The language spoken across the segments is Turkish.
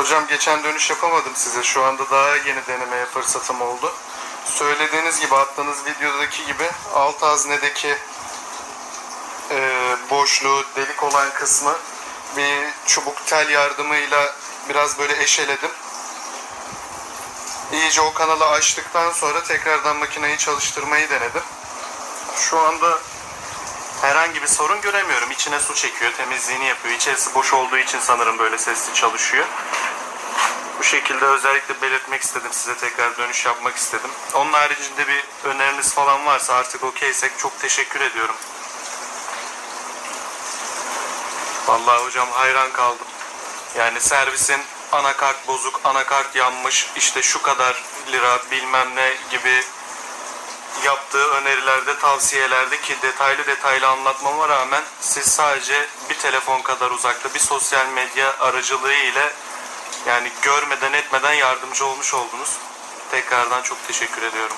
Hocam geçen dönüş yapamadım size. Şu anda daha yeni denemeye fırsatım oldu. Söylediğiniz gibi attığınız videodaki gibi alt haznedeki e, boşluğu delik olan kısmı bir çubuk tel yardımıyla biraz böyle eşeledim. İyice o kanalı açtıktan sonra tekrardan makineyi çalıştırmayı denedim. Şu anda herhangi bir sorun göremiyorum. İçine su çekiyor, temizliğini yapıyor. İçerisi boş olduğu için sanırım böyle sesli çalışıyor. Bu şekilde özellikle belirtmek istedim. Size tekrar dönüş yapmak istedim. Onun haricinde bir öneriniz falan varsa artık okeysek çok teşekkür ediyorum. Vallahi hocam hayran kaldım. Yani servisin anakart bozuk, anakart yanmış, işte şu kadar lira bilmem ne gibi yaptığı önerilerde, tavsiyelerde ki detaylı detaylı anlatmama rağmen siz sadece bir telefon kadar uzakta bir sosyal medya aracılığı ile yani görmeden etmeden yardımcı olmuş oldunuz. Tekrardan çok teşekkür ediyorum.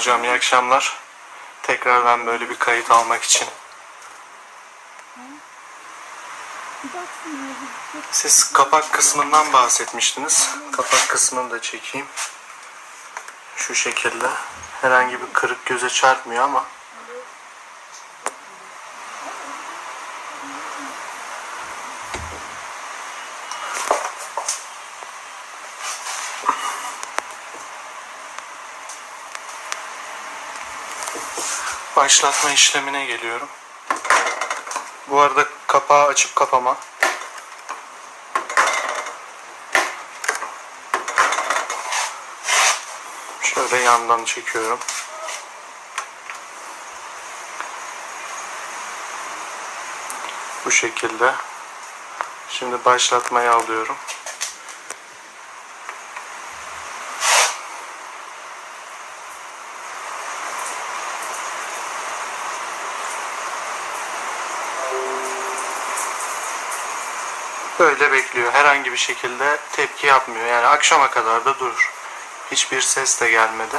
Hocam iyi akşamlar. Tekrar ben böyle bir kayıt almak için. Siz kapak kısmından bahsetmiştiniz. Kapak kısmını da çekeyim. Şu şekilde. Herhangi bir kırık göze çarpmıyor ama. Başlatma işlemine geliyorum. Bu arada kapağı açıp kapama. Şöyle yandan çekiyorum. Bu şekilde. Şimdi başlatmayı alıyorum. Böyle bekliyor. Herhangi bir şekilde tepki yapmıyor. Yani akşama kadar da durur. Hiçbir ses de gelmedi.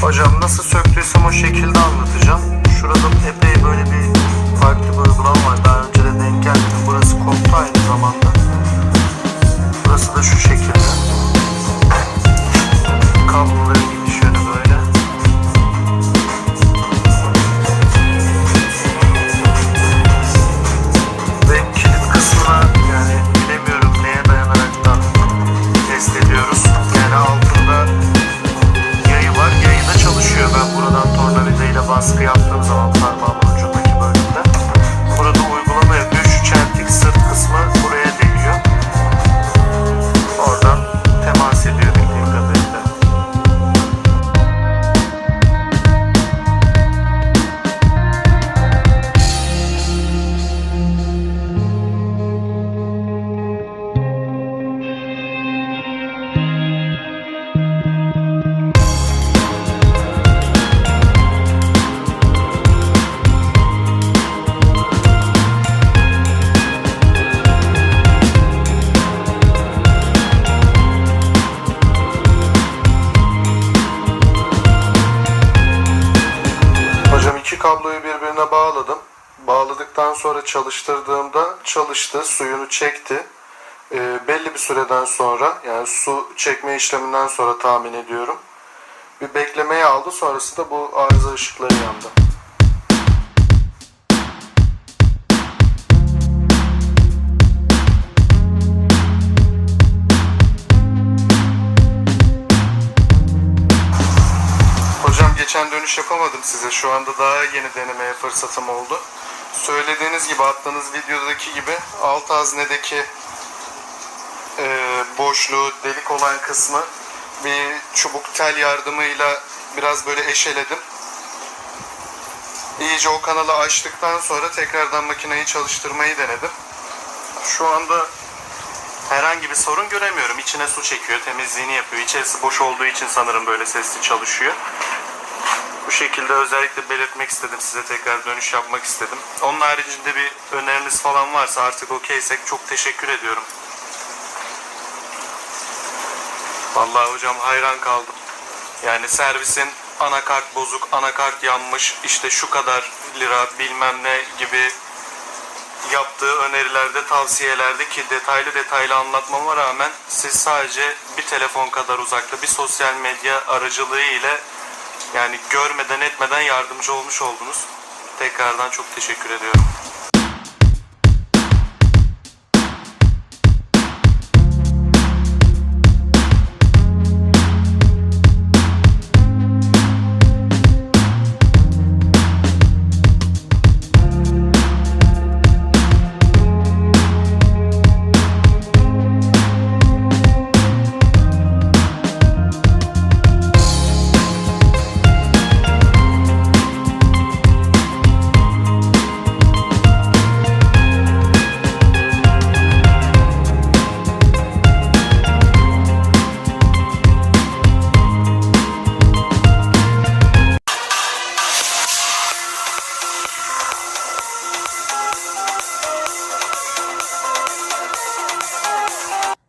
Hocam nasıl söktüysem o şekilde anlatacağım. Şurada epey böyle bir farklı bir uygulama var. Daha önce de denk gelmedim. Burası koptu aynı zamanda. Kabloyu birbirine bağladım. Bağladıktan sonra çalıştırdığımda çalıştı, suyunu çekti. Ee, belli bir süreden sonra yani su çekme işleminden sonra tahmin ediyorum. Bir beklemeye aldı sonrasında bu arıza ışıkları yandı. Dönüş yapamadım size. Şu anda daha yeni denemeye fırsatım oldu. Söylediğiniz gibi attığınız videodaki gibi alt haznedeki e, boşluğu delik olan kısmı bir çubuk tel yardımıyla biraz böyle eşeledim. İyice o kanalı açtıktan sonra tekrardan makineyi çalıştırmayı denedim. Şu anda herhangi bir sorun göremiyorum. İçine su çekiyor, temizliğini yapıyor. İçerisi boş olduğu için sanırım böyle sesli çalışıyor. Bu şekilde özellikle belirtmek istedim. Size tekrar dönüş yapmak istedim. Onun haricinde bir öneriniz falan varsa artık okeysek çok teşekkür ediyorum. Vallahi hocam hayran kaldım. Yani servisin anakart bozuk, anakart yanmış, işte şu kadar lira bilmem ne gibi yaptığı önerilerde, tavsiyelerde ki detaylı detaylı anlatmama rağmen siz sadece bir telefon kadar uzakta bir sosyal medya aracılığı ile yani görmeden etmeden yardımcı olmuş oldunuz. Tekrardan çok teşekkür ediyorum.